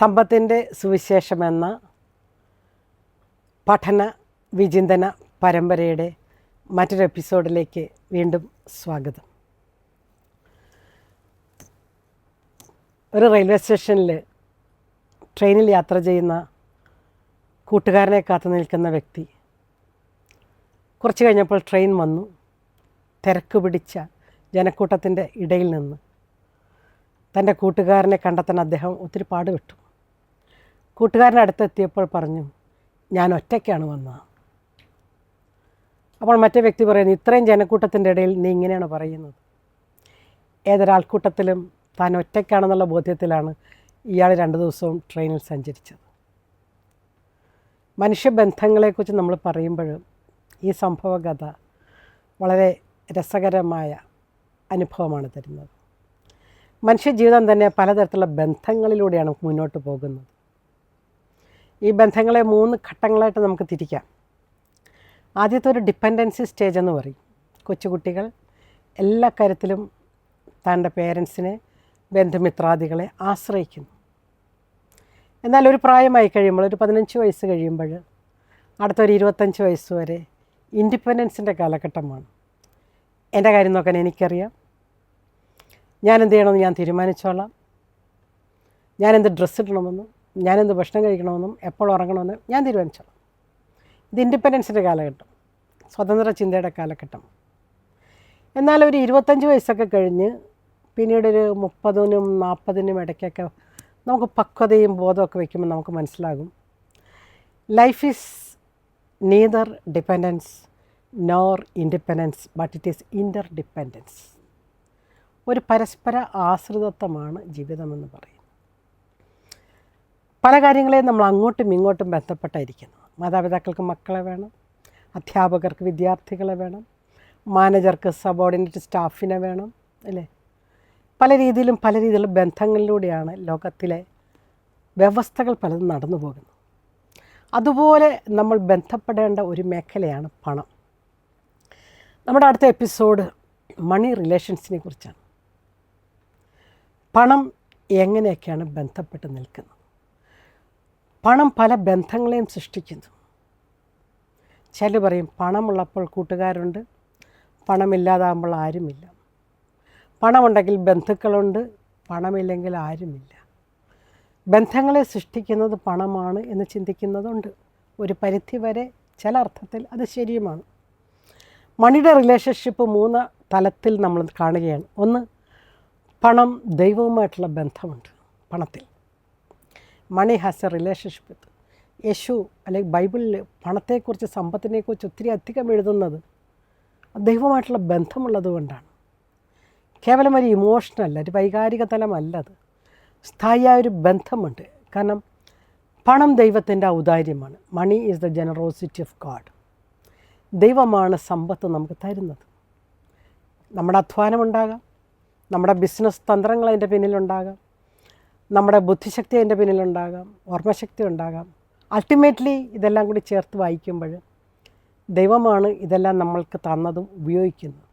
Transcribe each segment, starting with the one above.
സമ്പത്തിന്റെ സുവിശേഷമെന്ന പഠന വിചിന്തന പരമ്പരയുടെ മറ്റൊരു എപ്പിസോഡിലേക്ക് വീണ്ടും സ്വാഗതം. ഒരു റെയിൽവേ സ്റ്റേഷനിൽ ട്രെയിനിൽ യാത്ര ചെയ്യുന്ന കൂട്ടുകാരനെ കാത്തു നിൽക്കുന്ന വ്യക്തി. കുറച്ച് കഴിഞ്ഞപ്പോൾ ട്രെയിൻ വന്നു. തിരക്ക് പിടിച്ച ജനക്കൂട്ടത്തിന്റെ ഇടയിൽ നിന്ന് തന്റെ കൂട്ടുകാരനെ കണ്ടെത്താൻ അദ്ദേഹം ഒത്തിരി പാടുപെട്ടു. കൂട്ടുകാരന്റെ അടുത്തെത്തിയപ്പോൾ പറഞ്ഞു ഞാൻ ഒറ്റയ്ക്കാണ് വന്നത്. അപ്പോൾ മറ്റേ വ്യക്തി പറയുന്നു ഇത്രയും ജനക്കൂട്ടത്തിന്റെ ഇടയിൽ നീ ഇങ്ങനെയാണ് പറയുന്നത്. ഏതൊരാൾക്കൂട്ടത്തിലും താൻ ഒറ്റയ്ക്കാണെന്നുള്ള ബോധ്യത്തിലാണ് ഇയാൾ രണ്ട് ദിവസവും ട്രെയിനിൽ സഞ്ചരിച്ചത്. മനുഷ്യബന്ധങ്ങളെക്കുറിച്ച് നമ്മൾ പറയുമ്പോൾ ഈ സംഭവകഥ വളരെ രസകരമായ അനുഭവമാണ് തരുന്നത്. മനുഷ്യജീവിതം തന്നെ പലതരത്തിലുള്ള ബന്ധങ്ങളിലൂടെയാണ് മുന്നോട്ട് പോകുന്നത്. ഈ ബന്ധങ്ങളെ മൂന്ന് ഘട്ടങ്ങളായിട്ട് നമുക്ക് തിരിക്കാം. ആദ്യത്തെ ഒരു ഡിപ്പെൻഡൻസി സ്റ്റേജ് എന്ന് പറയും. കൊച്ചുകുട്ടികൾ എല്ലാ കാര്യത്തിലും തന്റെ പേരൻസിനെ ബന്ധുമിത്രാദികളെ ആശ്രയിക്കുന്നു. എന്നാൽ ഒരു പ്രായമായി കഴിയുമ്പോൾ ഒരു പതിനഞ്ച് വയസ്സ് കഴിയുമ്പോൾ അടുത്തൊരു ഇരുപത്തഞ്ച് വയസ്സ് വരെ ഇൻഡിപെൻഡൻസിന്റെ കാലഘട്ടമാണ്. എന്റെ കാര്യം നോക്കാൻ എനിക്കറിയാം. ഞാൻ എന്ത് ചെയ്യണമെന്ന് ഞാൻ തീരുമാനിച്ചോളാം. ഞാൻ എന്ത് ഡ്രസ്സ് ഇടണമെന്നും ഞാൻ എന്ത് ഭക്ഷണം കഴിക്കണമെന്നും എപ്പോൾ ഉറങ്ങണമെന്നും ഞാൻ തീരുമാനിച്ചോളാം. ഇത് ഇൻഡിപെൻഡൻസിന്റെ കാലഘട്ടം സ്വതന്ത്ര ചിന്തയുടെ കാലഘട്ടം. എന്നാൽ ഒരു ഇരുപത്തഞ്ച് വയസ്സൊക്കെ കഴിഞ്ഞ് പിന്നീട് ഒരു മുപ്പതിനും നാൽപ്പതിനും ഇടയ്ക്കൊക്കെ നമുക്ക് പക്വതയും ബോധമൊക്കെ വയ്ക്കുമ്പോൾ നമുക്ക് മനസ്സിലാകും. Life is neither dependence nor independence but it is interdependence ഒരു പരസ്പര ആശ്രിതത്വമാണ് ജീവിതമെന്ന് പറയുന്നത് പല കാര്യങ്ങളെയും നമ്മൾ അങ്ങോട്ടും ഇങ്ങോട്ടും ബന്ധപ്പെട്ടായിരിക്കുന്നു. മാതാപിതാക്കൾക്ക് മക്കളെ വേണം അധ്യാപകർക്ക് വിദ്യാർത്ഥികളെ വേണം മാനേജർക്ക് സബോർഡിനേറ്റ് സ്റ്റാഫിനെ വേണം അല്ലേ? പല രീതിയിലും പല രീതിയിലുള്ള ബന്ധങ്ങളിലൂടെയാണ് ലോകത്തിലെ വ്യവസ്ഥകൾ പലതും നടന്നു പോകുന്നത്. അതുപോലെ നമ്മൾ ബന്ധപ്പെടേണ്ട ഒരു മേഖലയാണ് പണം. നമ്മുടെ അടുത്ത എപ്പിസോഡ് മണി റിലേഷൻസിനെ കുറിച്ചാണ്. പണം എങ്ങനെയൊക്കെയാണ് ബന്ധപ്പെട്ട് നിൽക്കുന്നത്? പണം പല ബന്ധങ്ങളെയും സൃഷ്ടിക്കുന്നു. ചില പറയും പണമുള്ളപ്പോൾ കൂട്ടുകാരുണ്ട് പണമില്ലാതാകുമ്പോൾ ആരുമില്ല. പണമുണ്ടെങ്കിൽ ബന്ധുക്കളുണ്ട് പണമില്ലെങ്കിൽ ആരുമില്ല. ബന്ധങ്ങളെ സൃഷ്ടിക്കുന്നത് പണമാണ് എന്ന് ചിന്തിക്കുന്നതുണ്ട്. ഒരു പരിധി വരെ ചില അർത്ഥത്തിൽ അത് ശരിയുമാണ്. മണിയുടെ റിലേഷൻഷിപ്പ് മൂന്ന് തലത്തിൽ നമ്മൾ കാണുകയാണ്. ഒന്ന് പണം ദൈവവുമായിട്ടുള്ള ബന്ധമുണ്ട് പണത്തിൽ. Money has a relationship with Yesu അല്ലെങ്കിൽ ബൈബിളിൽ പണത്തെക്കുറിച്ച് സമ്പത്തിനെക്കുറിച്ച് ഒത്തിരി അധികം എഴുതുന്നത് ദൈവമായിട്ടുള്ള ബന്ധമുള്ളത് കൊണ്ടാണ്. കേവലം ഒരു ഇമോഷണൽ അല്ല ഒരു വൈകാരിക തലമല്ല അത്. സ്ഥായിയായ ഒരു ബന്ധമുണ്ട്. കാരണം പണം ദൈവത്തിന്റെ ഔദാര്യമാണ്. Money is the generosity of God ദൈവമാണ് സമ്പത്ത് നമുക്ക് തരുന്നത്. നമ്മുടെ അധ്വാനമുണ്ടാകാം നമ്മുടെ ബിസിനസ് തന്ത്രങ്ങൾ അതിന്റെ പിന്നിലുണ്ടാകാം. നമ്മുടെ ബുദ്ധിശക്തി അതിന്റെ പിന്നിലുണ്ടാകാം ഓർമ്മശക്തി ഉണ്ടാകാം. അൾട്ടിമേറ്റ്ലി ഇതെല്ലാം കൂടി ചേർത്ത് വായിക്കുമ്പോൾ ദൈവമാണ് ഇതെല്ലാം നമ്മൾക്ക് തന്നതും ഉപയോഗിക്കുന്നത്.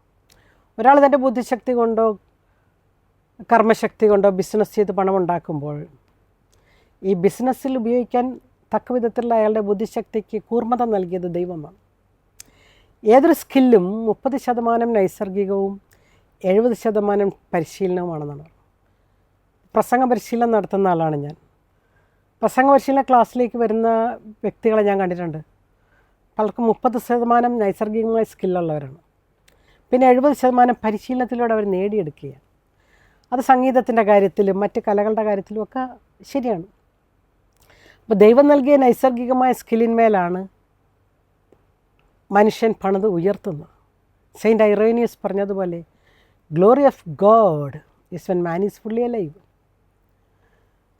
ഒരാൾ തന്റെ ബുദ്ധിശക്തി കൊണ്ടോ കർമ്മശക്തി കൊണ്ടോ ബിസിനസ് ചെയ്ത് പണം ഉണ്ടാക്കുമ്പോൾ ഈ ബിസിനസ്സിൽ ഉപയോഗിക്കാൻ തക്ക വിധത്തിലുള്ള അയാളുടെ ബുദ്ധിശക്തിക്ക് കൂർമ്മത നൽകിയത് ദൈവമാണ്. ഏതൊരു സ്കില്ലും മുപ്പത് ശതമാനം നൈസർഗികവും എഴുപത് ശതമാനം പരിശീലനവുമാണെന്നാണ്. പ്രസംഗ പരിശീലനം നടത്തുന്ന ആളാണ് ഞാൻ. പ്രസംഗ പരിശീലന ക്ലാസ്സിലേക്ക് വരുന്ന വ്യക്തികളെ ഞാൻ കണ്ടിട്ടുണ്ട്. പലർക്കും മുപ്പത് ശതമാനം നൈസർഗികമായ സ്കില്ലുള്ളവരാണ്. പിന്നെ എഴുപത് ശതമാനം പരിശീലനത്തിലൂടെ അവർ നേടിയെടുക്കുകയാണ്. അത് സംഗീതത്തിന്റെ കാര്യത്തിലും മറ്റ് കലകളുടെ കാര്യത്തിലും ഒക്കെ ശരിയാണ്. അപ്പോൾ ദൈവം നൽകിയ നൈസർഗികമായ സ്കില്ലിന്മേലാണ് മനുഷ്യൻ പണിത് ഉയർത്തുന്നത്. സെയിന്റ് ഐറേനിയസ് പറഞ്ഞതുപോലെ glory of God is when man is fully live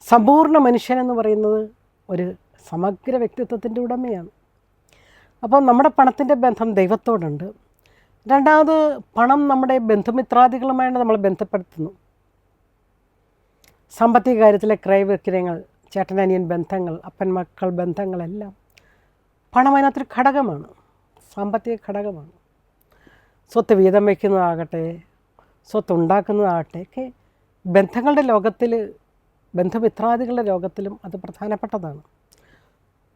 സമ്പൂർണ മനുഷ്യൻ എന്ന് പറയുന്നത് ഒരു സമഗ്ര വ്യക്തിത്വത്തിന്റെ ഉടമയാണ്. അപ്പോൾ നമ്മുടെ പണത്തിന്റെ ബന്ധം ദൈവത്തോടുണ്ട്. രണ്ടാമത് പണം നമ്മുടെ ബന്ധുമിത്രാദികളുമായിട്ട് നമ്മൾ ബന്ധപ്പെടുത്തുന്നു. സാമ്പത്തിക കാര്യത്തിലെ ക്രയവിക്രയങ്ങൾ ചേട്ടനനിയൻ ബന്ധങ്ങൾ അപ്പൻ മക്കൾ ബന്ധങ്ങളെല്ലാം പണം അതിനകത്തൊരു ഘടകമാണ്. സാമ്പത്തിക ഘടകമാണ്. സ്വത്ത് വീതം വയ്ക്കുന്നതാകട്ടെ സ്വത്ത് ഉണ്ടാക്കുന്നതാകട്ടെ ഒക്കെ ബന്ധങ്ങളുടെ ലോകത്തിൽ ബന്ധുമിത്രാദികളുടെ ലോകത്തിലും അത് പ്രധാനപ്പെട്ടതാണ്.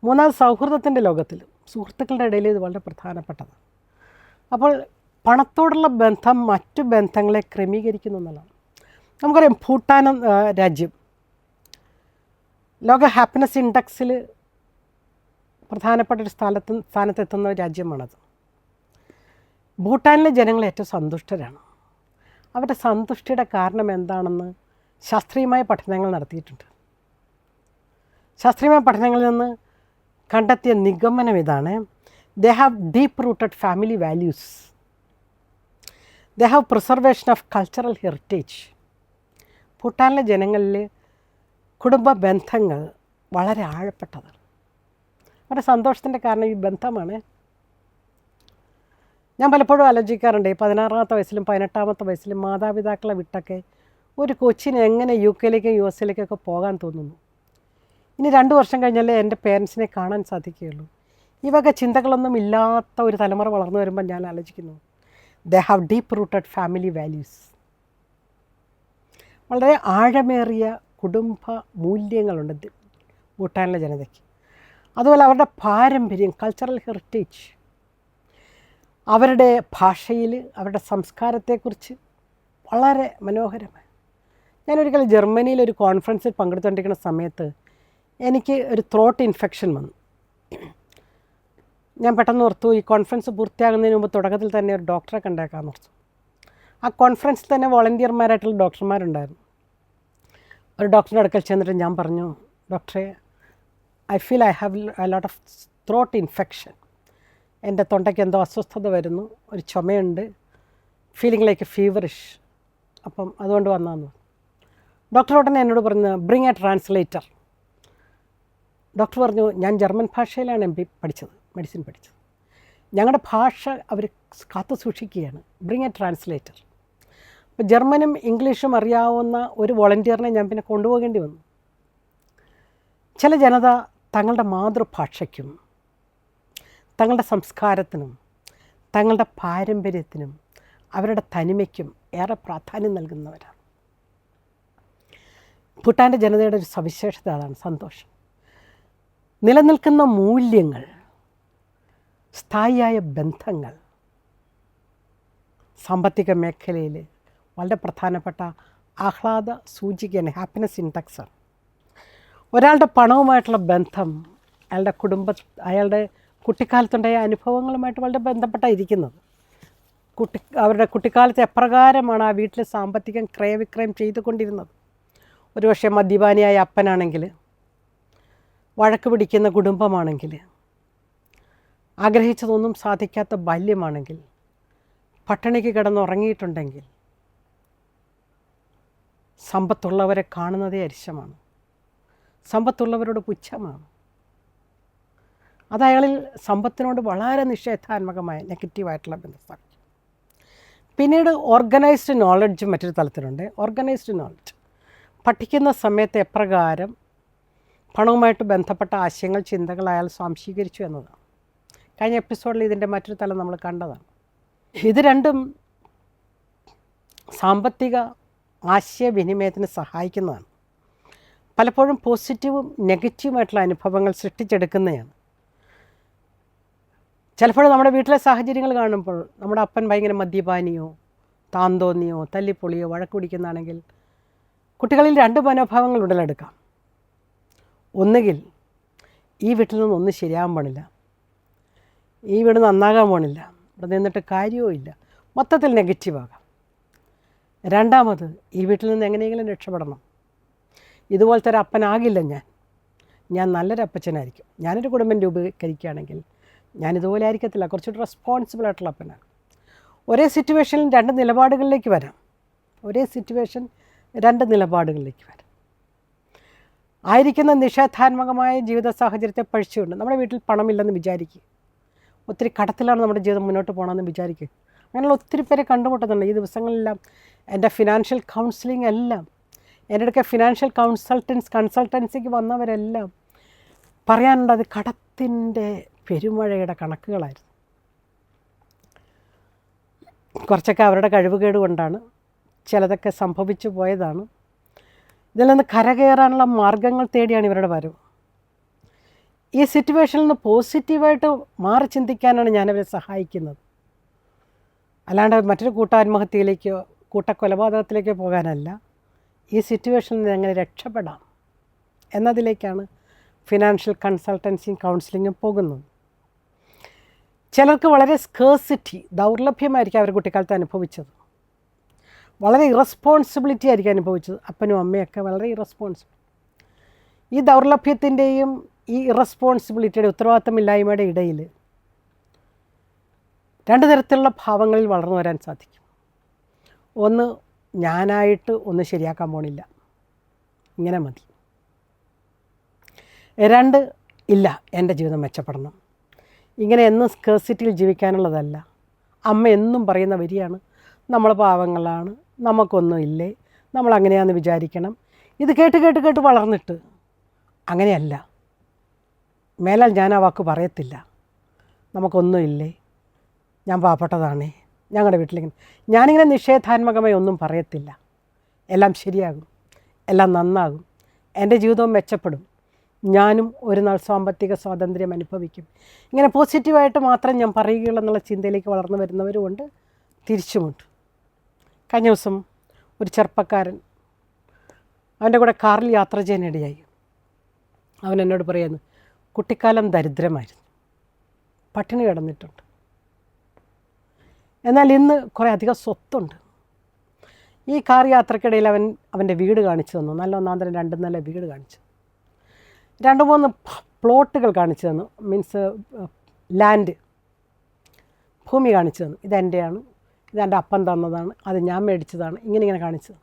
മൂന്നാമത് സൗഹൃദത്തിന്റെ ലോകത്തിലും സുഹൃത്തുക്കളുടെ ഇടയിൽ ഇത് വളരെ പ്രധാനപ്പെട്ടതാണ്. അപ്പോൾ പണത്തോടുള്ള ബന്ധം മറ്റു ബന്ധങ്ങളെ ക്രമീകരിക്കുന്നു എന്നുള്ളതാണ്. നമുക്കറിയാം ഭൂട്ടാൻ രാജ്യം ലോക ഹാപ്പിനെസ് ഇൻഡെക്സിൽ പ്രധാനപ്പെട്ട ഒരു സ്ഥലത്ത് സ്ഥാനത്തെത്തുന്ന രാജ്യമാണത്. ഭൂട്ടാനിലെ ജനങ്ങൾ ഏറ്റവും സന്തുഷ്ടരാണ്. അവരുടെ സന്തുഷ്ടിയുടെ കാരണം എന്താണെന്ന് ശാസ്ത്രീയമായ പഠനങ്ങൾ നടത്തിയിട്ടുണ്ട്. ശാസ്ത്രീയമായ പഠനങ്ങളിൽ നിന്ന് കണ്ടെത്തിയ നിഗമനം ഇതാണ്. They have deep rooted family values they have preservation of cultural heritage ഭൂട്ടാനിലെ ജനങ്ങളിൽ കുടുംബ ബന്ധങ്ങൾ വളരെ ആഴപ്പെട്ടതാണ്. അവരുടെ സന്തോഷത്തിന്റെ കാരണം ഈ ബന്ധമാണ്. ഞാൻ പലപ്പോഴും ആലോചിക്കാറുണ്ട് പതിനാറാമത്തെ വയസ്സിലും പതിനെട്ടാമത്തെ വയസ്സിലും മാതാപിതാക്കളെ വിട്ടൊക്കെ ഒരു കൊച്ചിന് എങ്ങനെ യു കെയിലേക്കും യു എസിലേക്കൊക്കെ പോകാൻ തോന്നുന്നു? ഇനി രണ്ട് വർഷം കഴിഞ്ഞാലേ എന്റെ പേരൻസിനെ കാണാൻ സാധിക്കുകയുള്ളൂ. ഈ വക ചിന്തകളൊന്നും ഇല്ലാത്ത ഒരു തലമുറ വളർന്നു വരുമ്പോൾ ഞാൻ ആലോചിക്കുന്നു. They have deep rooted family values വളരെ ആഴമേറിയ കുടുംബ മൂല്യങ്ങളുണ്ട് ഭൂട്ടാനിലെ ജനതയ്ക്ക്. അതുപോലെ അവരുടെ പാരമ്പര്യം കൾച്ചറൽ ഹെറിറ്റേജ് അവരുടെ ഭാഷയിൽ അവരുടെ സംസ്കാരത്തെക്കുറിച്ച് വളരെ മനോഹരമായി ഞാനൊരിക്കൽ ജർമ്മനിയിൽ ഒരു കോൺഫറൻസിൽ പങ്കെടുത്തുകൊണ്ടിരിക്കുന്ന സമയത്ത് എനിക്ക് ഒരു ത്രോട്ട് ഇൻഫെക്ഷൻ വന്നു. ഞാൻ പെട്ടെന്ന് ഓർത്തു ഈ കോൺഫറൻസ് പൂർത്തിയാകുന്നതിന് മുമ്പ് തുടക്കത്തിൽ തന്നെ ഒരു ഡോക്ടറെ കണ്ടേക്കാമെന്ന് ഓർത്തു. ആ കോൺഫറൻസിൽ തന്നെ വോളണ്ടിയർമാരായിട്ടുള്ള ഡോക്ടർമാരുണ്ടായിരുന്നു ഒരു ഡോക്ടറുടെ അടുക്കൽ ചെന്നിട്ട് ഞാൻ പറഞ്ഞു ഡോക്ടറെ I feel I have a lot of throat infection എന്റെ തൊണ്ടയ്ക്ക് എന്തോ അസ്വസ്ഥത വരുന്നു ഒരു ചുമയുണ്ട് ഫീലിംഗ് ലൈക്ക് എ ഫീവറിഷ് അപ്പം അതുകൊണ്ട് വന്നാന്ന് ഡോക്ടർ ഉടനെ എന്നോട് പറഞ്ഞു ബ്രിങ് എ ട്രാൻസ്ലേറ്റർ ഡോക്ടർ പറഞ്ഞു ഞാൻ ജർമ്മൻ ഭാഷയിലാണ് എം പി പഠിച്ചത് മെഡിസിൻ പഠിച്ചത്. ഞങ്ങളുടെ ഭാഷ അവർ കാത്തു സൂക്ഷിക്കുകയാണ്. ബ്രിങ് എ ട്രാൻസ്ലേറ്റർ അപ്പോൾ ജർമ്മനും ഇംഗ്ലീഷും അറിയാവുന്ന ഒരു വോളണ്ടിയറിനെ ഞാൻ പിന്നെ കൊണ്ടുപോകേണ്ടി വന്നു. ചില ജനത തങ്ങളുടെ മാതൃഭാഷയ്ക്കും തങ്ങളുടെ സംസ്കാരത്തിനും തങ്ങളുടെ പാരമ്പര്യത്തിനും അവരുടെ തനിമയ്ക്കും ഏറെ പ്രാധാന്യം നൽകുന്നവരാണ്. ഭൂട്ടാന്റെ ജനതയുടെ ഒരു സവിശേഷത അതാണ് സന്തോഷം. നിലനിൽക്കുന്ന മൂല്യങ്ങൾ സ്ഥായിയായ ബന്ധങ്ങൾ സാമ്പത്തിക മേഖലയിൽ വളരെ പ്രധാനപ്പെട്ട ആഹ്ലാദ സൂചികയാണ് ഹാപ്പിനെസ് ആണ്. ഒരാളുടെ പണവുമായിട്ടുള്ള ബന്ധം അയാളുടെ കുടുംബ അയാളുടെ കുട്ടിക്കാലത്തുണ്ടായ അനുഭവങ്ങളുമായിട്ട് വളരെ ബന്ധപ്പെട്ടായിരിക്കുന്നത്. കുട്ടി അവരുടെ കുട്ടിക്കാലത്ത് എപ്രകാരമാണ് ആ വീട്ടിൽ സാമ്പത്തികം ക്രയവിക്രയം ചെയ്തുകൊണ്ടിരുന്നത്. ഒരുപക്ഷെ മദ്യപാനിയായ അപ്പനാണെങ്കിൽ വഴക്ക് പിടിക്കുന്ന കുടുംബമാണെങ്കിൽ ആഗ്രഹിച്ചതൊന്നും സാധിക്കാത്ത ബാല്യമാണെങ്കിൽ പട്ടിണിക്ക് കിടന്നുറങ്ങിയിട്ടുണ്ടെങ്കിൽ സമ്പത്തുള്ളവരെ കാണുന്നതേ അരിശമാണ്. സമ്പത്തുള്ളവരോട് പുച്ഛമാണ്. അത് അയാളിൽ സമ്പത്തിനോട് വളരെ നിഷേധാത്മകമായ നെഗറ്റീവായിട്ടുള്ള ബന്ധം പിന്നീട് ഓർഗനൈസ്ഡ് നോളജ് മറ്റൊരു തലത്തിലുണ്ട്. ഓർഗനൈസ്ഡ് നോളജ് പഠിക്കുന്ന സമയത്ത് എപ്രകാരം പണവുമായിട്ട് ബന്ധപ്പെട്ട ആശയങ്ങൾ ചിന്തകൾ അയാൾ സ്വാംശീകരിച്ചു എന്നതാണ്. കഴിഞ്ഞ എപ്പിസോഡിൽ ഇതിന്റെ മറ്റൊരു തലം നമ്മൾ കണ്ടതാണ്. ഇത് രണ്ടും സാമ്പത്തിക ആശയവിനിമയത്തിന് സഹായിക്കുന്നതാണ്. പലപ്പോഴും പോസിറ്റീവും നെഗറ്റീവുമായിട്ടുള്ള അനുഭവങ്ങൾ സൃഷ്ടിച്ചെടുക്കുന്നതാണ്. ചിലപ്പോൾ നമ്മുടെ വീട്ടിലെ സാഹചര്യങ്ങൾ കാണുമ്പോൾ നമ്മുടെ അപ്പൻ ഭയങ്കര മദ്യപാനിയോ താന്തോന്നിയോ തല്ലിപ്പൊളിയോ വഴക്ക് പിടിക്കുന്നതാണെങ്കിൽ കുട്ടികളിൽ രണ്ട് മനോഭാവങ്ങൾ ഉടലെടുക്കാം. ഒന്നുകിൽ ഈ വീട്ടിൽ നിന്ന് ഒന്നും ശരിയാകാൻ പോണില്ല ഈ വീട് നന്നാകാൻ പോണില്ല ഇവിടെ നിന്നിട്ട് കാര്യവും ഇല്ല. മൊത്തത്തിൽ നെഗറ്റീവാകാം രണ്ടാമത് ഈ വീട്ടിൽ നിന്ന് എങ്ങനെയെങ്കിലും രക്ഷപ്പെടണം. ഇതുപോലത്തെ ഒരു അപ്പനാകില്ല ഞാൻ. ഞാൻ നല്ലൊരു അപ്പച്ചനായിരിക്കും. ഞാനൊരു കുടുംബം രൂപീകരിക്കുകയാണെങ്കിൽ ഞാൻ ഇതുപോലെ ആയിരിക്കത്തില്ല. കുറച്ചുകൂടി റെസ്പോൺസിബിൾ ആയിട്ടുള്ള അപ്പനാണ്. ഒരേ സിറ്റുവേഷനിൽ രണ്ട് നിലപാടുകളിലേക്ക് വരാം. ഒരേ സിറ്റുവേഷൻ രണ്ട് നിലപാടുകളിലേക്ക് വരാം. ആയിരിക്കുന്ന നിഷേധാത്മകമായ ജീവിത സാഹചര്യത്തെ പഴിച്ചുകൊണ്ട് നമ്മുടെ വീട്ടിൽ പണമില്ലെന്ന് വിചാരിക്കുക. ഒത്തിരി കടത്തിലാണ് നമ്മുടെ ജീവിതം മുന്നോട്ട് പോകണമെന്ന് വിചാരിക്കുക. അങ്ങനെയുള്ള ഒത്തിരി പേരെ കണ്ടുമുട്ടുന്നുണ്ട്. ഈ ദിവസങ്ങളിലെല്ലാം എന്റെ ഫിനാൻഷ്യൽ കൗൺസിലിംഗ് എല്ലാം എന്റെ അടുക്ക ഫിനാൻഷ്യൽ കൺസൾട്ടൻസ് കൺസൾട്ടൻസിക്ക് വന്നവരെല്ലാം പറയാനുണ്ട് അത് കടത്തിന്റെ പെരുമഴയുടെ കണക്കുകളായിരുന്നു. കുറച്ചൊക്കെ അവരുടെ കഴിവുകേട് കൊണ്ടാണ് ചിലതൊക്കെ സംഭവിച്ചു പോയതാണ്. ഇതിൽ നിന്ന് കരകയറാനുള്ള മാർഗങ്ങൾ തേടിയാണ് ഇവരുടെ വരവ്. ഈ സിറ്റുവേഷനിൽ നിന്ന് പോസിറ്റീവായിട്ട് മാറി ചിന്തിക്കാനാണ് ഞാനവരെ സഹായിക്കുന്നത്. അല്ലാണ്ട് മറ്റൊരു കൂട്ടാത്മഹത്യയിലേക്കോ കൂട്ടക്കൊലപാതകത്തിലേക്കോ പോകാനല്ല. ഈ സിറ്റുവേഷനിൽ നിന്ന് എങ്ങനെ രക്ഷപ്പെടാം? എന്നതിലേക്കാണ് ഫിനാൻഷ്യൽ കൺസൾട്ടൻസിയും കൗൺസിലിങ്ങും പോകുന്നത്. ചിലർക്ക് വളരെ സ്കേഴ്സിറ്റി ദൗർലഭ്യമായിരിക്കും അവർ കുട്ടിക്കാലത്ത് അനുഭവിച്ചത്. വളരെ ഇറസ്പോൺസിബിലിറ്റി ആയിരിക്കും അനുഭവിച്ചത്. അപ്പനും അമ്മയൊക്കെ വളരെ ഇറസ്പോൺസിബിൾ ഈ ദൗർലഭ്യത്തിന്റെയും ഈ ഇറസ്പോൺസിബിലിറ്റിയുടെ ഉത്തരവാദിത്തമില്ലായ്മയുടെ ഇടയിൽ രണ്ട് തരത്തിലുള്ള ഭാവങ്ങളിൽ വളർന്നു വരാൻ സാധിക്കും. ഒന്ന് ഞാനായിട്ട് ഒന്ന് ശരിയാക്കാൻ പോണില്ല. ഇങ്ങനെ മതി. രണ്ട് ഇല്ല എന്റെ ജീവിതം മെച്ചപ്പെടണം. ഇങ്ങനെ എന്നും സ്കേഴ്സിറ്റിയിൽ ജീവിക്കാനുള്ളതല്ല. അമ്മ എന്നും പറയുന്ന വരിയാണ് നമ്മൾ പാവങ്ങളാണ് നമുക്കൊന്നും ഇല്ലേ? നമ്മൾ അങ്ങനെയാണെന്ന് വിചാരിക്കണം. ഇത് കേട്ട് കേട്ട് കേട്ട് വളർന്നിട്ട്. അങ്ങനെയല്ല. മേലാൽ ഞാൻ ആ വാക്ക് പറയത്തില്ല. നമുക്കൊന്നും ഇല്ലേ? ഞാൻ പാവപ്പെട്ടതാണേ. ഞങ്ങളുടെ വീട്ടിലിങ്ങനെ. ഞാനിങ്ങനെ നിഷേധാത്മകമായി ഒന്നും പറയത്തില്ല. എല്ലാം ശരിയാകും. എല്ലാം നന്നാകും. എന്റെ ജീവിതവും മെച്ചപ്പെടും. ഞാനും ഒരു നാൾ സാമ്പത്തിക സ്വാതന്ത്ര്യം അനുഭവിക്കും. ഇങ്ങനെ പോസിറ്റീവായിട്ട് മാത്രം ഞാൻ പറയുകയുള്ളൂ എന്നുള്ള ചിന്തയിലേക്ക് വളർന്നു വരുന്നവരുമുണ്ട്. തിരിച്ചുമുണ്ട്. കഴിഞ്ഞ ദിവസം ഒരു ചെറുപ്പക്കാരൻ അവന്റെ കൂടെ കാറിൽ യാത്ര ചെയ്യാനിടയായി അവൻ എന്നോട് പറയുന്നു കുട്ടിക്കാലം ദരിദ്രമായിരുന്നു. പട്ടിണി കിടന്നിട്ടുണ്ട്. എന്നാൽ ഇന്ന് കുറേ അധികം സ്വത്തുണ്ട്. ഈ കാർ യാത്രക്കിടയിൽ അവൻ അവന്റെ വീട് കാണിച്ചു തന്നു. നല്ല ഒന്നാന്തരം രണ്ട് നല്ല വീട് കാണിച്ചു. രണ്ട് മൂന്ന് പ്ലോട്ടുകൾ കാണിച്ചു തന്നു. മീൻസ് ലാൻഡ് ഭൂമി കാണിച്ചു തന്നു. ഇതെന്റെയാണ് ഇതെന്റെ അപ്പം തന്നതാണ്. അത് ഞാൻ മേടിച്ചതാണ്. ഇങ്ങനെ ഇങ്ങനെ കാണിച്ചത്.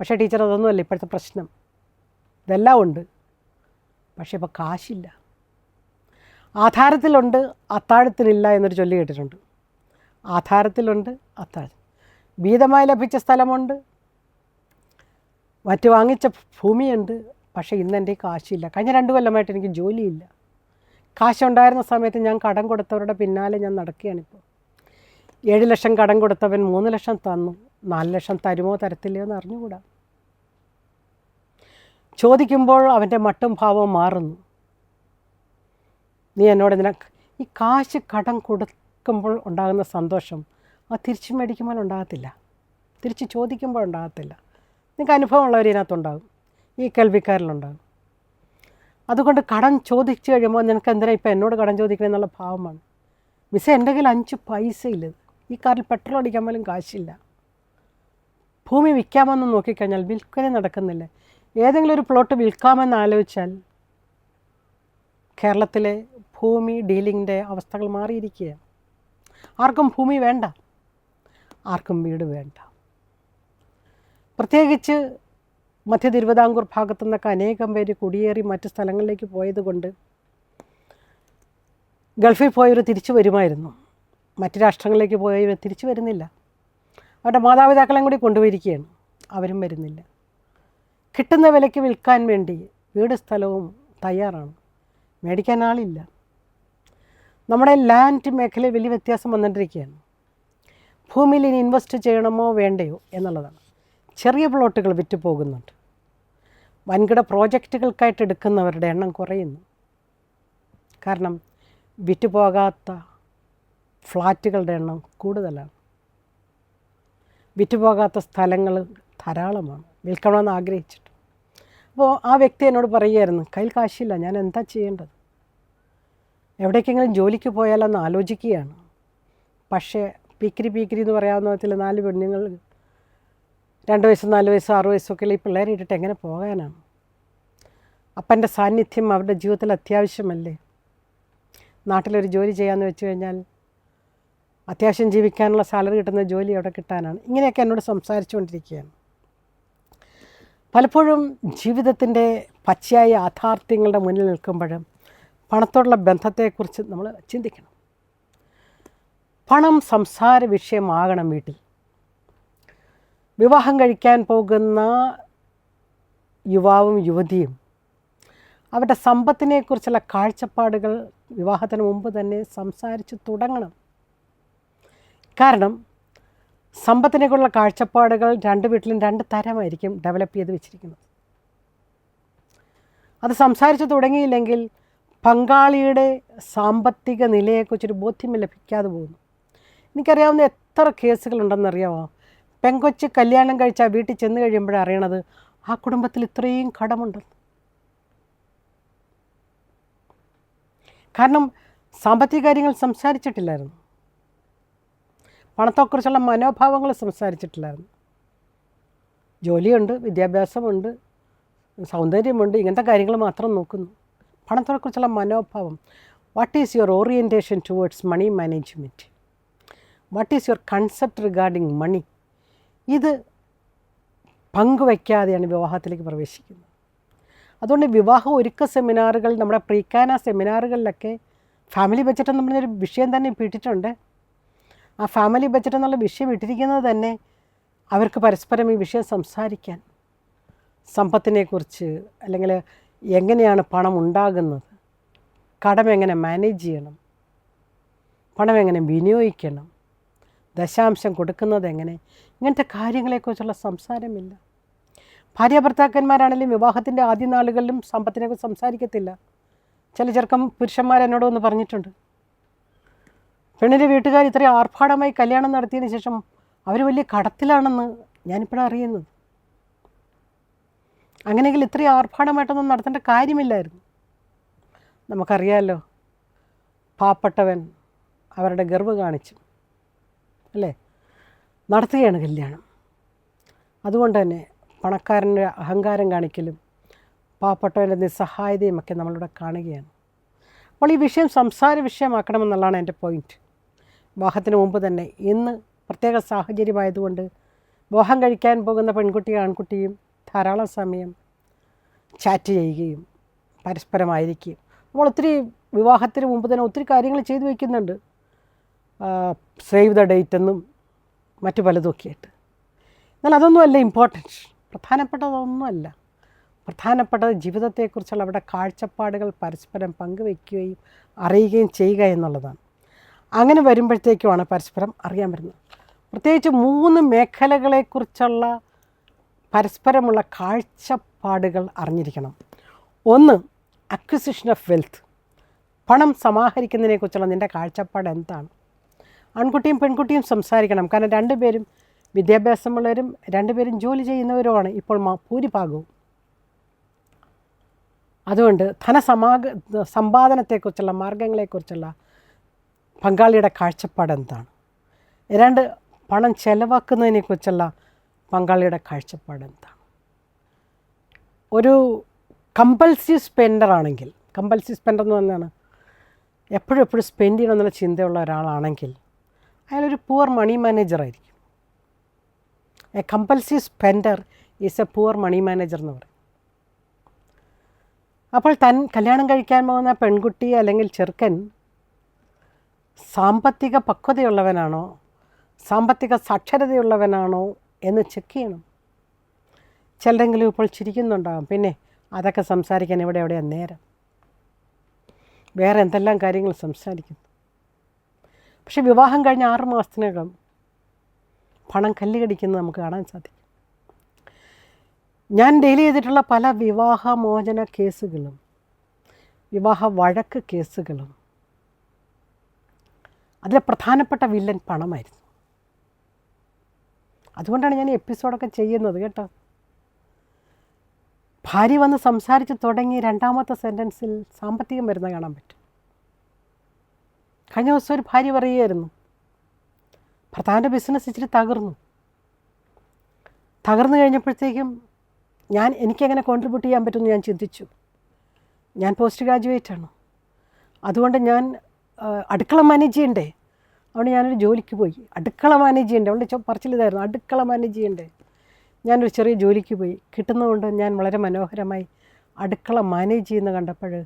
പക്ഷേ ടീച്ചർ അതൊന്നുമല്ല ഇപ്പോഴത്തെ പ്രശ്നം. ഇതെല്ലാം ഉണ്ട്. പക്ഷേ ഇപ്പോൾ കാശില്ല. ആധാരത്തിലുണ്ട് അത്താഴത്തിനില്ല എന്നൊരു ചൊല്ലി കേട്ടിട്ടുണ്ട്. ആധാരത്തിലുണ്ട് അത്താഴം വീതമായി ലഭിച്ച സ്ഥലമുണ്ട്. മറ്റ് വാങ്ങിച്ച ഭൂമിയുണ്ട്. പക്ഷേ ഇന്ന് എന്റെ കാശില്ല. കഴിഞ്ഞ രണ്ട് കൊല്ലമായിട്ട് എനിക്ക് ജോലിയില്ല. കാശുണ്ടായിരുന്ന സമയത്ത് ഞാൻ കടം കൊടുത്തവരുടെ പിന്നാലെ ഞാൻ നടക്കുകയാണിപ്പോൾ ഏഴ് ലക്ഷം കടം കൊടുത്തവൻ മൂന്ന് ലക്ഷം തന്നു നാല് ലക്ഷം തരുമോ തരത്തില്ലയോ എന്ന് അറിഞ്ഞുകൂടാ. ചോദിക്കുമ്പോൾ അവന്റെ മട്ടും ഭാവവും മാറുന്നു. നീ എന്നോട് എന്തിനാ ഈ കാശ് കടം കൊടുക്കുമ്പോൾ ഉണ്ടാകുന്ന സന്തോഷം ആ തിരിച്ചു മേടിക്കുമ്പോൾ ഉണ്ടാകത്തില്ല. തിരിച്ച് ചോദിക്കുമ്പോൾ ഉണ്ടാകത്തില്ല. നിങ്ങൾക്ക് അനുഭവമുള്ളവർ ഇതിനകത്തുണ്ടാകും. ഈ കേൾവിക്കാരിലുണ്ടാകും. അതുകൊണ്ട് കടം ചോദിച്ചു കഴിയുമ്പോൾ നിനക്ക് എന്തിനാ ഇപ്പം എന്നോട് കടം ചോദിക്കണം എന്നുള്ള ഭാവമാണ്. മിസ്സേ എന്റെ കയ്യിൽ അഞ്ച് പൈസ ഇല്ല. ഈ കാറിൽ പെട്രോൾ അടിക്കാൻ പോലും കാശില്ല. ഭൂമി വിൽക്കാമെന്ന് നോക്കിക്കഴിഞ്ഞാൽ വിൽക്കാനേ നടക്കുന്നില്ല. ഏതെങ്കിലും ഒരു പ്ലോട്ട് വിൽക്കാമെന്ന് ആലോചിച്ചാൽ കേരളത്തിലെ ഭൂമി ഡീലിങ്ങിന്റെ അവസ്ഥകൾ മാറിയിരിക്കുകയാണ്. ആർക്കും ഭൂമി വേണ്ട ആർക്കും വീട് വേണ്ട. പ്രത്യേകിച്ച് മധ്യ തിരുവിതാംകൂർ ഭാഗത്തു നിന്നൊക്കെ അനേകം പേര് കുടിയേറി മറ്റ് സ്ഥലങ്ങളിലേക്ക് പോയതുകൊണ്ട് ഗൾഫിൽ പോയവർ തിരിച്ചു വരുമായിരുന്നു. മറ്റ് രാഷ്ട്രങ്ങളിലേക്ക് പോയവർ തിരിച്ചു വരുന്നില്ല. അവരുടെ മാതാപിതാക്കളെയും കൂടി കൊണ്ടുപോയിരിക്കുകയാണ്. അവരും വരുന്നില്ല. കിട്ടുന്ന വിലയ്ക്ക് വിൽക്കാൻ വേണ്ടി വീട് സ്ഥലവും തയ്യാറാണ്. മേടിക്കാൻ ആളില്ല. നമ്മുടെ ലാൻഡ് മേഖലയിൽ വലിയ വ്യത്യാസം വന്നിട്ടിരിക്കുകയാണ്. ഭൂമിയിൽ ഇനി ഇൻവെസ്റ്റ് ചെയ്യണമോ വേണ്ടയോ എന്നുള്ളതാണ്. ചെറിയ പ്ലോട്ടുകൾ വിറ്റ് പോകുന്നുണ്ട്. വൻകിട പ്രോജക്റ്റുകൾക്കായിട്ട് എടുക്കുന്നവരുടെ എണ്ണം കുറയുന്നു. കാരണം വിറ്റുപോകാത്ത ഫ്ലാറ്റുകളുടെ എണ്ണം കൂടുതലാണ്. വിറ്റുപോകാത്ത സ്ഥലങ്ങൾ ധാരാളമാണ്. വിൽക്കണമെന്ന് ആഗ്രഹിച്ചിട്ട് അപ്പോൾ ആ വ്യക്തി എന്നോട് പറയുമായിരുന്നു കയ്യിൽ കാശില്ല ഞാൻ എന്താ ചെയ്യേണ്ടത്? എവിടേക്കെങ്കിലും ജോലിക്ക് പോയാലെന്ന് ആലോചിക്കുകയാണ്. പക്ഷേ പീക്കിരി പീക്കിരി എന്ന് പറയാവുന്ന വിധത്തിൽ നാല് പെണ്ണുങ്ങൾ രണ്ട് വയസ്സ് നാല് വയസ്സ് ആറ് വയസ്സൊക്കെ ഈ പിള്ളേരെ ഇട്ടിട്ട് എങ്ങനെ പോകാനാണ്? അപ്പന്റെ സാന്നിധ്യം അവരുടെ ജീവിതത്തിൽ അത്യാവശ്യമല്ലേ? നാട്ടിലൊരു ജോലി ചെയ്യാമെന്ന് വെച്ച് കഴിഞ്ഞാൽ അത്യാവശ്യം ജീവിക്കാനുള്ള സാലറി കിട്ടുന്ന ജോലി അവിടെ കിട്ടാനാണ്. ഇങ്ങനെയൊക്കെ എന്നോട് സംസാരിച്ചുകൊണ്ടിരിക്കുകയാണ്. പലപ്പോഴും ജീവിതത്തിന്റെ പച്ചയായ യാഥാർത്ഥ്യങ്ങളുടെ മുന്നിൽ നിൽക്കുമ്പോഴും പണത്തോടുള്ള ബന്ധത്തെക്കുറിച്ച് നമ്മൾ ചിന്തിക്കണം. പണം സംസാര വിഷയമാകണം വീട്ടിൽ. വിവാഹം കഴിക്കാൻ പോകുന്ന യുവാവും യുവതിയും അവരുടെ സമ്പത്തിനെക്കുറിച്ചുള്ള കാഴ്ചപ്പാടുകൾ വിവാഹത്തിന് മുമ്പ് തന്നെ സംസാരിച്ച് തുടങ്ങണം. കാരണം സമ്പത്തിനെക്കുള്ള കാഴ്ചപ്പാടുകൾ രണ്ട് വീട്ടിലും രണ്ട് തരമായിരിക്കും ഡെവലപ്പ് ചെയ്ത് വെച്ചിരിക്കുന്നത്. അത് സംസാരിച്ച് തുടങ്ങിയില്ലെങ്കിൽ പങ്കാളിയുടെ സാമ്പത്തിക നിലയെക്കുറിച്ചൊരു ബോധ്യം ലഭിക്കാതെ പോകുന്നു. എനിക്കറിയാവുന്ന എത്ര കേസുകളുണ്ടെന്നറിയാമോ പെങ്കൊച്ച് കല്യാണം കഴിച്ചാൽ വീട്ടിൽ ചെന്ന് കഴിയുമ്പോഴേ അറിയണത് ആ കുടുംബത്തിൽ ഇത്രയും കടമുണ്ടെന്ന് കാരണം സാമ്പത്തിക കാര്യങ്ങൾ സംസാരിച്ചിട്ടില്ലായിരുന്നു. പണത്തെക്കുറിച്ചുള്ള മനോഭാവങ്ങൾ സംസാരിച്ചിട്ടില്ലായിരുന്നു. ജോലിയുണ്ട് വിദ്യാഭ്യാസമുണ്ട് സൗന്ദര്യമുണ്ട് ഇങ്ങനത്തെ കാര്യങ്ങൾ മാത്രം നോക്കുന്നു. പണത്തെക്കുറിച്ചുള്ള മനോഭാവം. What is your orientation towards money management what is your concept regarding money ഇത് പങ്കുവയ്ക്കാതെയാണ് വിവാഹത്തിലേക്ക് പ്രവേശിക്കുന്നത്. അതുകൊണ്ട് വിവാഹ ഒരുക്ക സെമിനാറുകൾ നമ്മുടെ പ്രീക്കാന സെമിനാറുകളിലൊക്കെ ഫാമിലി ബജറ്റ് എന്ന് പറഞ്ഞൊരു വിഷയം തന്നെ ഇട്ടിട്ടുണ്ട് ആ ഫാമിലി ബജറ്റ് എന്നുള്ള വിഷയം ഇട്ടിരിക്കുന്നത് തന്നെ അവർക്ക് പരസ്പരം ഈ വിഷയം സംസാരിക്കാൻ സമ്പത്തിനെക്കുറിച്ച് അല്ലെങ്കിൽ എങ്ങനെയാണ് പണം ഉണ്ടാകുന്നത് കടം എങ്ങനെ മാനേജ് ചെയ്യണം പണം എങ്ങനെ വിനിയോഗിക്കണം ദശാംശം കൊടുക്കുന്നത് എങ്ങനെ ഇങ്ങനത്തെ കാര്യങ്ങളെക്കുറിച്ചുള്ള സംസാരമില്ല. ഭാര്യ ഭർത്താക്കന്മാരാണെങ്കിലും വിവാഹത്തിന്റെ ആദ്യ നാളുകളിലും സമ്പത്തിനെക്കുറിച്ച് സംസാരിക്കത്തില്ല. ചില ചെറുക്കം പുരുഷന്മാരെന്നോട് ഒന്ന് പറഞ്ഞിട്ടുണ്ട് പെണ്ണിന്റെ വീട്ടുകാർ ഇത്രയും ആർഭാടമായി കല്യാണം നടത്തിയതിന് ശേഷം അവർ വലിയ കടത്തിലാണെന്ന് ഞാനിപ്പോഴാണ് അറിയുന്നത്. അങ്ങനെയെങ്കിൽ ഇത്രയും ആർഭാടമായിട്ടൊന്നും നടത്തേണ്ട കാര്യമില്ലായിരുന്നു. നമുക്കറിയാമല്ലോ പാവപ്പെട്ടവൻ അവരുടെ ഗർവ് കാണിച്ചു അല്ലേ? നടത്തുകയാണ് കല്യാണം. അതുകൊണ്ട് തന്നെ പണക്കാരന്റെ അഹങ്കാരം കാണിക്കലും പാവപ്പെട്ടവന്റെ നിസ്സഹായതയും ഒക്കെ നമ്മളിവിടെ കാണുകയാണ്. അപ്പോൾ ഈ വിഷയം സംസാര വിഷയമാക്കണമെന്നുള്ളതാണ് എന്റെ പോയിന്റ് വിവാഹത്തിന് മുമ്പ് തന്നെ. ഇന്ന് പ്രത്യേക സാഹചര്യമായതുകൊണ്ട് വിവാഹം കഴിക്കാൻ പോകുന്ന പെൺകുട്ടിയും ആൺകുട്ടിയും ധാരാളം സമയം ചാറ്റ് ചെയ്യുകയും പരസ്പരമായിരിക്കുകയും. നമ്മൾ ഒത്തിരി വിവാഹത്തിന് മുമ്പ് തന്നെ ഒത്തിരി കാര്യങ്ങൾ ചെയ്തു വയ്ക്കുന്നുണ്ട് സേവ് ദ ഡേറ്റ് എന്നും മറ്റു പലതുമൊക്കെ എന്നാൽ അതൊന്നുമല്ല ഇമ്പോർട്ടന്റ് പ്രധാനപ്പെട്ടതൊന്നുമല്ല. പ്രധാനപ്പെട്ടത് ജീവിതത്തെക്കുറിച്ചുള്ള അവരുടെ കാഴ്ചപ്പാടുകൾ പരസ്പരം പങ്കുവയ്ക്കുകയും അറിയുകയും ചെയ്യുക എന്നുള്ളതാണ്. അങ്ങനെ വരുമ്പോഴത്തേക്കുമാണ് പരസ്പരം അറിയാൻ വരുന്നത്. പ്രത്യേകിച്ച് മൂന്ന് മേഖലകളെക്കുറിച്ചുള്ള പരസ്പരമുള്ള കാഴ്ചപ്പാടുകൾ അറിഞ്ഞിരിക്കണം. ഒന്ന് അക്വിസിഷൻ ഓഫ് വെൽത്ത് പണം സമാഹരിക്കുന്നതിനെക്കുറിച്ചുള്ള നിന്റെ കാഴ്ചപ്പാട് എന്താണ്? ആൺകുട്ടിയും പെൺകുട്ടിയും സംസാരിക്കണം. കാരണം രണ്ടുപേരും വിദ്യാഭ്യാസമുള്ളവരും രണ്ടുപേരും ജോലി ചെയ്യുന്നവരുമാണ് ഇപ്പോൾ ഭൂരിഭാഗവും. അതുകൊണ്ട് ധനസമാഗ സമ്പാദനത്തെക്കുറിച്ചുള്ള മാർഗങ്ങളെക്കുറിച്ചുള്ള പങ്കാളിയുടെ കാഴ്ചപ്പാട് എന്താണ്? രണ്ട് പണം ചെലവാക്കുന്നതിനെക്കുറിച്ചുള്ള പങ്കാളിയുടെ കാഴ്ചപ്പാട് എന്താണ്? ഒരു കമ്പൽസീവ് സ്പെൻഡർ ആണെങ്കിൽ കമ്പൽസീവ് സ്പെൻഡർ എന്ന് പറഞ്ഞാണ് എപ്പോഴും എപ്പോഴും സ്പെൻഡ് ചെയ്യണമെന്നുള്ള ചിന്തയുള്ള ഒരാളാണെങ്കിൽ അയാളൊരു പുവർ മണി മാനേജർ ആയിരിക്കും. A compulsive spender is a poor money manager എന്ന് പറയും. അപ്പോൾ തൻ കല്യാണം കഴിക്കാൻ പോകുന്ന പെൺകുട്ടി അല്ലെങ്കിൽ ചെറുക്കൻ സാമ്പത്തിക പക്വതയുള്ളവനാണോ? സാമ്പത്തിക സാക്ഷരതയുള്ളവനാണോ എന്ന് ചെക്ക് ചെയ്യണം. ചിലരെങ്കിലും ഇപ്പോൾ ചിരിക്കുന്നുണ്ടാകും പിന്നെ അതൊക്കെ സംസാരിക്കാൻ ഇവിടെ എവിടെയാണ് നേരം? വേറെ എന്തെല്ലാം കാര്യങ്ങൾ സംസാരിക്കുന്നു? പക്ഷെ വിവാഹം കഴിഞ്ഞ ആറ് മാസത്തിനകം പണം കല്ലുകടിക്കുന്നത് നമുക്ക് കാണാൻ സാധിക്കും. ഞാൻ ഡെയിലി ചെയ്തിട്ടുള്ള പല വിവാഹമോചന കേസുകളും വിവാഹ വഴക്ക് കേസുകളും അതിലെ പ്രധാനപ്പെട്ട വില്ലൻ പണമായിരുന്നു. അതുകൊണ്ടാണ് ഞാൻ എപ്പിസോഡൊക്കെ ചെയ്യുന്നത് കേട്ടോ. ഭാര്യ വന്ന് സംസാരിച്ച് തുടങ്ങി രണ്ടാമത്തെ സെന്റൻസിൽ സാമ്പത്തികം വരുന്ന കാണാൻ പറ്റും. കഴിഞ്ഞ ദിവസം ഒരു ഭാര്യ പറയുമായിരുന്നു ഭർത്താവിന്റെ ബിസിനസ് ഇച്ചിരി തകർന്നു. തകർന്നു കഴിഞ്ഞപ്പോഴത്തേക്കും ഞാൻ എനിക്കെങ്ങനെ കോൺട്രിബ്യൂട്ട് ചെയ്യാൻ പറ്റുമെന്ന് ഞാൻ ചിന്തിച്ചു. ഞാൻ പോസ്റ്റ് ഗ്രാജുവേറ്റ് ആണ്. അതുകൊണ്ട് ഞാൻ അടുക്കള മാനേജ് ചെയ്യണ്ടേ അതുകൊണ്ട് ഞാനൊരു ജോലിക്ക് പോയി. അടുക്കള മാനേജ് ചെയ്യണ്ടേ ചോ- പറച്ചിലിതായിരുന്നു. അടുക്കള മാനേജ് ചെയ്യണ്ടേ ഞാനൊരു ചെറിയ ജോലിക്ക് പോയി. കിട്ടുന്നതുകൊണ്ട് ഞാൻ വളരെ മനോഹരമായി അടുക്കള മാനേജ് ചെയ്യുന്ന കണ്ടപ്പോൾ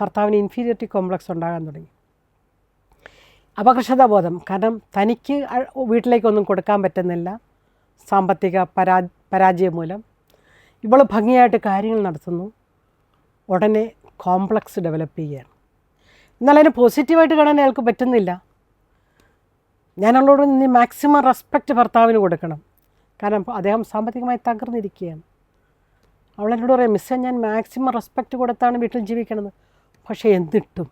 ഭർത്താവിന് ഇൻഫീരിയറിറ്റി കോംപ്ലക്സ് ഉണ്ടാകാൻ തുടങ്ങി. അപകർഷതാബോധം. കാരണം തനിക്ക് വീട്ടിലേക്കൊന്നും കൊടുക്കാൻ പറ്റുന്നില്ല. സാമ്പത്തിക പരാ പരാജയം മൂലം. ഇവൾ ഭംഗിയായിട്ട് കാര്യങ്ങൾ നടത്തുന്നു. ഉടനെ കോംപ്ലക്സ് ഡെവലപ്പ് ചെയ്യുകയാണ്. എന്നാൽ അതിന് പോസിറ്റീവായിട്ട് കാണാൻ അയാൾക്ക് പറ്റുന്നില്ല. ഞാൻ അവളോട് നീ മാക്സിമം റെസ്പെക്റ്റ് ഭർത്താവിന് കൊടുക്കണം. കാരണം അദ്ദേഹം സാമ്പത്തികമായി തകർന്നിരിക്കുകയാണ്. അവളെന്നോട് പറയാം മിസ്സേ ഞാൻ മാക്സിമം റെസ്പെക്റ്റ് കൊടുത്താണ് വീട്ടിൽ ജീവിക്കണത്. പക്ഷേ എന്തിട്ടും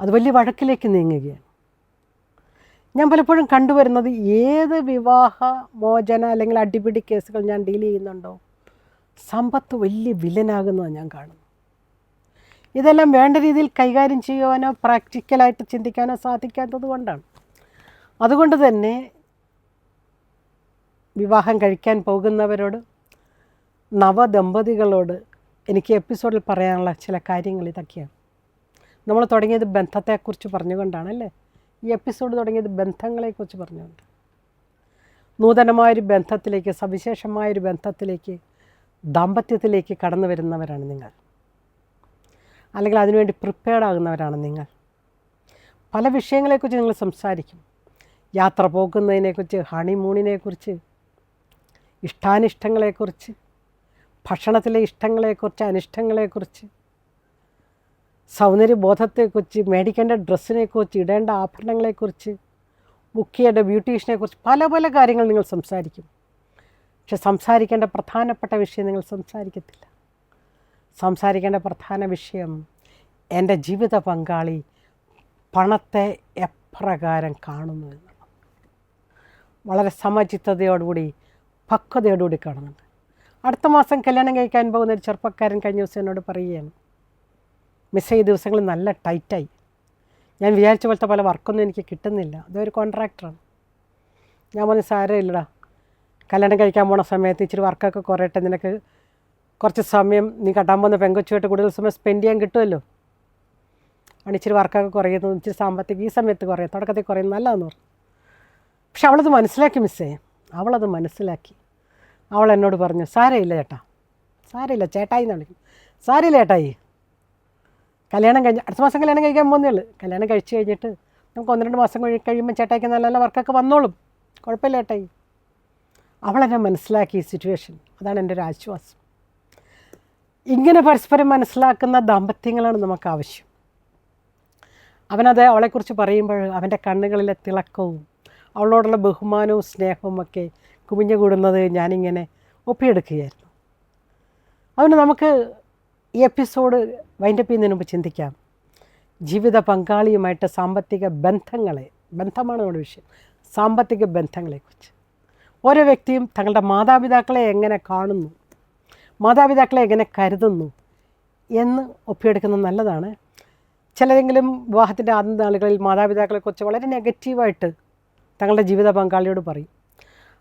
അത് വലിയ വഴക്കിലേക്ക് നീങ്ങുകയാണ്. ഞാൻ പലപ്പോഴും കണ്ടുവരുന്നത് ഏത് വിവാഹ മോചന അല്ലെങ്കിൽ അടിപിടി കേസുകൾ ഞാൻ ഡീൽ ചെയ്യുന്നുണ്ടോ? സമ്പത്ത് വലിയ വില്ലനാകുന്നതാണ് ഞാൻ കാണുന്നു ഇതെല്ലാം വേണ്ട രീതിയിൽ കൈകാര്യം ചെയ്യുവാനോ പ്രാക്ടിക്കലായിട്ട് ചിന്തിക്കാനോ സാധിക്കാത്തത് കൊണ്ടാണ്. അതുകൊണ്ട് തന്നെ വിവാഹം കഴിക്കാൻ പോകുന്നവരോട് നവദമ്പതികളോട് എനിക്ക് എപ്പിസോഡിൽ പറയാനുള്ള ചില കാര്യങ്ങൾ ഇതൊക്കെയാണ്. നമ്മൾ തുടങ്ങിയത് ബന്ധത്തെക്കുറിച്ച് പറഞ്ഞുകൊണ്ടാണ് അല്ലേ? ഈ എപ്പിസോഡ് തുടങ്ങിയത് ബന്ധങ്ങളെക്കുറിച്ച് പറഞ്ഞുകൊണ്ട്. നൂതനമായൊരു ബന്ധത്തിലേക്ക് സവിശേഷമായൊരു ബന്ധത്തിലേക്ക് ദാമ്പത്യത്തിലേക്ക് കടന്നു വരുന്നവരാണ് നിങ്ങൾ. അല്ലെങ്കിൽ അതിനുവേണ്ടി പ്രിപ്പയർഡ് ആകുന്നവരാണ് നിങ്ങൾ. പല വിഷയങ്ങളെക്കുറിച്ച് നിങ്ങൾ സംസാരിക്കും. യാത്ര പോകുന്നതിനെക്കുറിച്ച് ഹണിമൂണിനെക്കുറിച്ച് ഇഷ്ടാനിഷ്ടങ്ങളെക്കുറിച്ച് ഭക്ഷണത്തിലെ ഇഷ്ടങ്ങളെക്കുറിച്ച് അനിഷ്ടങ്ങളെക്കുറിച്ച് സൗന്ദര്യബോധത്തെക്കുറിച്ച് മേടിക്കേണ്ട ഡ്രസ്സിനെക്കുറിച്ച് ഇടേണ്ട ആഭരണങ്ങളെക്കുറിച്ച് ബുക്ക് ചെയ്യേണ്ട ബ്യൂട്ടീഷ്യനെക്കുറിച്ച് പല പല കാര്യങ്ങൾ നിങ്ങൾ സംസാരിക്കും. പക്ഷെ സംസാരിക്കേണ്ട പ്രധാനപ്പെട്ട വിഷയം നിങ്ങൾ സംസാരിക്കത്തില്ല. സംസാരിക്കേണ്ട പ്രധാന വിഷയം എന്റെ ജീവിത പങ്കാളി പണത്തെ എപ്രകാരം കാണുന്നു എന്നുള്ളത് വളരെ സമചിത്തതയോടുകൂടി പക്വതയോടുകൂടി കാണുന്നുണ്ട്. അടുത്ത മാസം കല്യാണം കഴിക്കാൻ പോകുന്ന ഒരു ചെറുപ്പക്കാരൻ കഴിഞ്ഞ ദിവസം എന്നോട് പറയുകയാണ് മിസ് ഈ ദിവസങ്ങൾ നല്ല ടൈറ്റായി. ഞാൻ വിചാരിച്ച പോലത്തെ പല വർക്കൊന്നും എനിക്ക് കിട്ടുന്നില്ല. അതൊരു കോൺട്രാക്ടറാണ്. ഞാൻ പറഞ്ഞു സാരമില്ലടാ. കല്യാണം കഴിക്കാൻ പോണ സമയത്ത് ഇച്ചിരി വർക്കൊക്കെ കുറയട്ടെ. നിനക്ക് കുറച്ച് സമയം നീ കട്ടാൻ പോകുന്ന പെങ്കൊച്ചുമായിട്ട് കൂടുതൽ സമയം സ്പെൻഡ് ചെയ്യാൻ കിട്ടുമല്ലോ. ആണ് ഇച്ചിരി വർക്കൊക്കെ കുറയുന്നു ഇച്ചിരി സാമ്പത്തിക ഈ സമയത്ത് കുറയും തുടക്കത്തിൽ കുറയും നല്ലതെന്ന് പറഞ്ഞു. പക്ഷെ അവളത് മനസ്സിലാക്കി മിസ്സേ അവളത് മനസ്സിലാക്കി. അവൾ എന്നോട് പറഞ്ഞു സാരമില്ല ചേട്ടാ സാരമില്ല ചേട്ടായി എന്ന് വിളിക്കും. സാരമില്ല ചേട്ടായി കല്യാണം കഴിഞ്ഞ് അടുത്ത മാസം കല്യാണം കഴിക്കാൻ പോകുന്നേ ഉള്ളൂ കല്യാണം കഴിച്ച് കഴിഞ്ഞിട്ട് നമുക്ക് ഒന്ന് രണ്ട് മാസം കഴി കഴിയുമ്പോൾ ചേട്ടായിക്ക് നല്ല നല്ല വർക്കൊക്കെ വന്നോളും. കുഴപ്പമില്ല ചേട്ടായി. അവളെന്നെ മനസ്സിലാക്കി ഈ സിറ്റുവേഷൻ അതാണ് എന്റെ ഒരു ആശ്വാസം. ഇങ്ങനെ പരസ്പരം മനസ്സിലാക്കുന്ന ദാമ്പത്യങ്ങളാണ് നമുക്ക് ആവശ്യം. അവനത് അവളെക്കുറിച്ച് പറയുമ്പോൾ അവന്റെ കണ്ണുകളിലെ തിളക്കവും അവളോടുള്ള ബഹുമാനവും സ്നേഹവും ഒക്കെ കുമിഞ്ഞു കൂടുന്നത് ഞാനിങ്ങനെ ഒപ്പിയെടുക്കുകയായിരുന്നു. അതുകൊണ്ട് നമുക്ക് ഈ എപ്പിസോഡ് വൈൻഡപ്പ് ചെയ്യുന്നതിന് മുമ്പ് ചിന്തിക്കാം. ജീവിത പങ്കാളിയുമായിട്ട് സാമ്പത്തിക ബന്ധങ്ങളെ ബന്ധമാണ് നമ്മുടെ വിഷയം. സാമ്പത്തിക ബന്ധങ്ങളെക്കുറിച്ച്. ഓരോ വ്യക്തിയും തങ്ങളുടെ മാതാപിതാക്കളെ എങ്ങനെ കാണുന്നു? മാതാപിതാക്കളെ എങ്ങനെ കരുതുന്നു എന്ന് ഒപ്പിയെടുക്കുന്നത് നല്ലതാണ്. ചിലരെങ്കിലും വിവാഹത്തിന്റെ ആദ്യ നാളുകളിൽ മാതാപിതാക്കളെക്കുറിച്ച് വളരെ നെഗറ്റീവായിട്ട് തങ്ങളുടെ ജീവിത പങ്കാളിയോട് പറയും.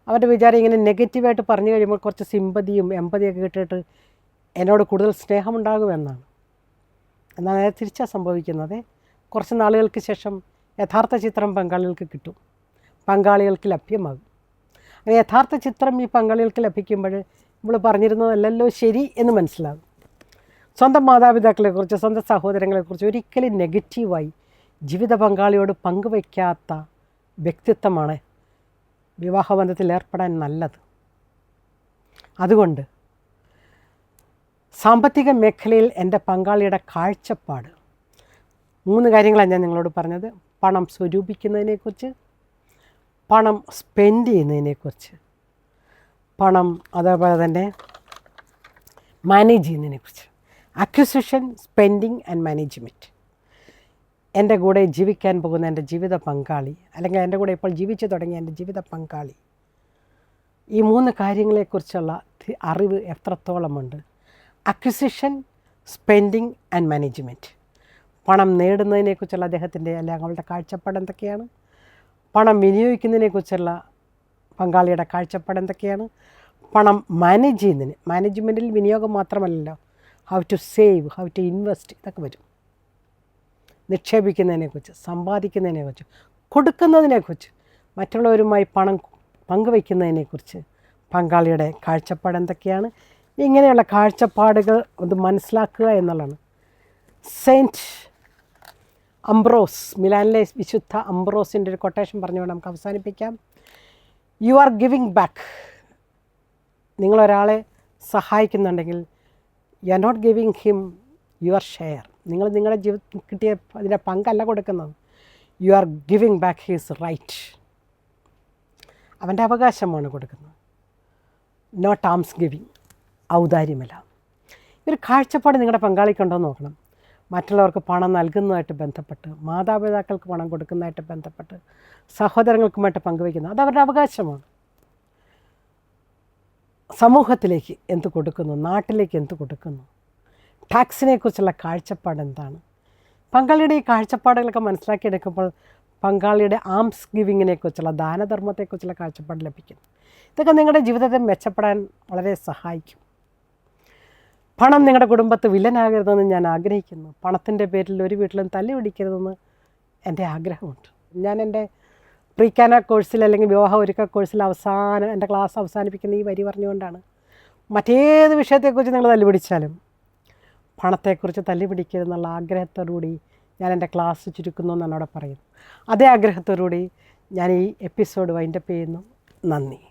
അവരുടെ വിചാരം ഇങ്ങനെ നെഗറ്റീവായിട്ട് പറഞ്ഞു കഴിയുമ്പോൾ കുറച്ച് സിമ്പതിയും എമ്പതിയൊക്കെ കിട്ടിയിട്ട് എന്നോട് കൂടുതൽ സ്നേഹമുണ്ടാകുമെന്നാണ്. എന്നാൽ നേരെ തിരിച്ചാണ് സംഭവിക്കുന്നത്. കുറച്ച് നാളുകൾക്ക് ശേഷം യഥാർത്ഥ ചിത്രം പങ്കാളികൾക്ക് കിട്ടും. പങ്കാളികൾക്ക് ലഭ്യമാകും. അങ്ങനെ യഥാർത്ഥ ചിത്രം ഈ പങ്കാളികൾക്ക് ലഭിക്കുമ്പോൾ നമ്മൾ പറഞ്ഞിരുന്നതല്ലല്ലോ ശരി എന്ന് മനസ്സിലാകും. സ്വന്തം മാതാപിതാക്കളെക്കുറിച്ച് സ്വന്തം സഹോദരങ്ങളെക്കുറിച്ച് ഒരിക്കലും നെഗറ്റീവായി ജീവിത പങ്കാളിയോട് പങ്കുവയ്ക്കാത്ത വ്യക്തിത്വമാണ് വിവാഹബന്ധത്തിൽ ഏർപ്പെടാൻ നല്ലത്. അതുകൊണ്ട് സാമ്പത്തിക മേഖലയിൽ എന്റെ പങ്കാളിയുടെ കാഴ്ചപ്പാട്. മൂന്ന് കാര്യങ്ങളാണ് ഞാൻ നിങ്ങളോട് പറഞ്ഞത്. പണം സ്വരൂപിക്കുന്നതിനെക്കുറിച്ച് പണം സ്പെൻഡ് ചെയ്യുന്നതിനെക്കുറിച്ച്. പണം അതേപോലെ തന്നെ മാനേജ് ചെയ്യുന്നതിനെ കുറിച്ച് അക്വിസിഷൻ സ്പെൻഡിങ് ആൻഡ് മാനേജ്മെന്റ് എന്റെ കൂടെ ജീവിക്കാൻ പോകുന്ന എന്റെ ജീവിത പങ്കാളി അല്ലെങ്കിൽ എന്റെ കൂടെ ഇപ്പോൾ ജീവിച്ചു തുടങ്ങിയ എന്റെ ജീവിത പങ്കാളി ഈ മൂന്ന് കാര്യങ്ങളെക്കുറിച്ചുള്ള അറിവ് എത്രത്തോളമുണ്ട്? അക്വിസിഷൻ സ്പെൻഡിങ് ആൻഡ് മാനേജ്മെന്റ് പണം നേടുന്നതിനെക്കുറിച്ചുള്ള അദ്ദേഹത്തിന്റെ അല്ലെങ്കിൽ അവളുടെ കാഴ്ചപ്പാട് എന്തൊക്കെയാണ്? പണം വിനിയോഗിക്കുന്നതിനെക്കുറിച്ചുള്ള പങ്കാളിയുടെ കാഴ്ചപ്പാട് എന്തൊക്കെയാണ്? പണം മാനേജ് ചെയ്യുന്നതിന് മാനേജ്മെന്റിൽ വിനിയോഗം മാത്രമല്ലല്ലോ. How to save how to invest ഇതൊക്കെ വരും നിക്ഷേപിക്കുന്നതിനെക്കുറിച്ച് സമ്പാദിക്കുന്നതിനെക്കുറിച്ച് കൊടുക്കുന്നതിനെക്കുറിച്ച് മറ്റുള്ളവരുമായി പണം പങ്കുവയ്ക്കുന്നതിനെക്കുറിച്ച് പങ്കാളിയുടെ കാഴ്ചപ്പാട് എന്തൊക്കെയാണ്? ഇങ്ങനെയുള്ള കാഴ്ചപ്പാടുകൾ ഒന്ന് മനസ്സിലാക്കുക എന്നുള്ളതാണ്. സെയിന്റ് അംബ്രോസ് മിലാനിലെ വിശുദ്ധ അംബ്രോസിന്റെ ഒരു കൊട്ടേഷൻ പറഞ്ഞുകൊണ്ട് നമുക്ക് അവസാനിപ്പിക്കാം. യു ആർ ഗിവിങ് ബാക്ക് നിങ്ങളൊരാളെ സഹായിക്കുന്നുണ്ടെങ്കിൽ you are not giving him your share നിങ്ങൾ നിങ്ങളുടെ ജീവിതത്തിൽ കിട്ടിയ അതിന്റെ പങ്കല്ല കൊടുക്കുന്നത്. You are giving back his right അവന്റെ അവകാശമാണ് കൊടുക്കുന്നത്. നോട്ട് ആംസ് ഗിവിങ് ഔദാര്യമല്ല. ഒരു കാഴ്ചപ്പാട് നിങ്ങളുടെ പങ്കാളിക്കുണ്ടോ നോക്കണം. മറ്റുള്ളവർക്ക് പണം നൽകുന്നതായിട്ട് ബന്ധപ്പെട്ട് മാതാപിതാക്കൾക്ക് പണം കൊടുക്കുന്നതായിട്ട് ബന്ധപ്പെട്ട് സഹോദരങ്ങൾക്കുമായിട്ട് പങ്കുവയ്ക്കുന്നത് അത് അവരുടെ അവകാശമാണ്. സമൂഹത്തിലേക്ക് എന്ത് കൊടുക്കുന്നു? നാട്ടിലേക്ക് എന്ത് കൊടുക്കുന്നു? ടാക്സിനെ കുറിച്ചുള്ള കാഴ്ചപ്പാട് എന്താണ്? പങ്കാളിയുടെ ഈ കാഴ്ചപ്പാടുകളൊക്കെ മനസ്സിലാക്കിയെടുക്കുമ്പോൾ പങ്കാളിയുടെ ആംസ് ഗിവിങ്ങിനെ കുറിച്ചുള്ള ദാനധർമ്മത്തെക്കുറിച്ചുള്ള കാഴ്ചപ്പാട് ലഭിക്കുന്നു. ഇതൊക്കെ നിങ്ങളുടെ ജീവിതത്തെ മെച്ചപ്പെടാൻ വളരെ സഹായിക്കും. പണം നിങ്ങളുടെ കുടുംബത്ത് വില്ലനാകരുതെന്ന് ഞാൻ ആഗ്രഹിക്കുന്നു. പണത്തിന്റെ പേരിൽ ഒരു വീട്ടിലും തല്ലി പിടിക്കരുതെന്ന് എന്റെ ആഗ്രഹമുണ്ട്. ഞാൻ എന്റെ പ്രീക്കാന കോഴ്സിൽ അല്ലെങ്കിൽ വിവാഹ ഒരുക്ക കോഴ്സിൽ അവസാനം എന്റെ ക്ലാസ് അവസാനിപ്പിക്കുന്ന ഈ വരി പറഞ്ഞുകൊണ്ടാണ് മറ്റേത് വിഷയത്തെക്കുറിച്ച് നിങ്ങൾ തല്ലി പിടിച്ചാലും പണത്തെക്കുറിച്ച് തല്ലി പിടിക്കരുതെന്നുള്ള ആഗ്രഹത്തോടുകൂടി ഞാൻ എന്റെ ക്ലാസ് ചുരുക്കുന്നു എന്നാണ് അവിടെ പറയുന്നത്. അതേ ആഗ്രഹത്തോടുകൂടി ഞാൻ ഈ എപ്പിസോഡ് വൈൻഡപ്പ് ചെയ്യുന്നു. നന്ദി.